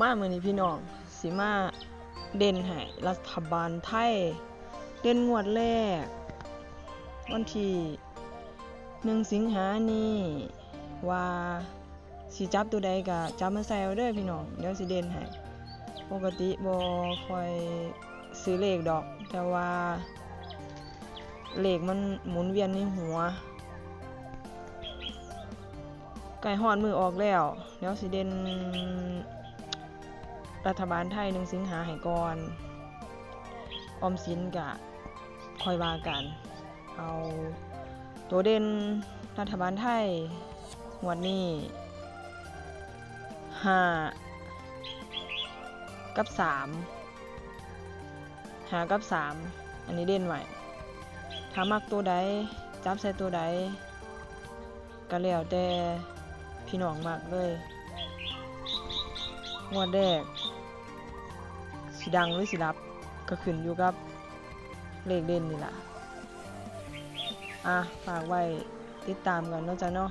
มาเมื้อนี้พี่น้องสิมาเด่นให้รัฐบาลไทย เด่นงวดแรก วันที่1สิงหานี้ว่าสิจับตัวใดก็จับมาใส่เอาเด้อพี่น้องเดี๋ยวสิเด่นให้ปกติบ่ค่อยซื้อเลขดอก แต่ว่าเลขมันหมุนเวียนในหัวไก่ฮอดมือออกแล้ว เดี๋ยวสิเด่น รัฐบาลไทยหนึ่งสิงหาให้ก่อนออมสินกะคอยว่ากัน เอาตัวเด่นรัฐบาลไทยงวดนี้ห้ากับสามหากับสามอันนี้เด่นไว้ถ้ามักตัวใดจับใส่ตัวใดก็แล้วแต่พี่น้องมากเลยงวดแรก สิดังหรือสิรับก็ขึ้นอยู่กับเลขเด่นนี่ล่ะ อะฝากไว้ติดตามกันเนาะจ๊ะเนาะ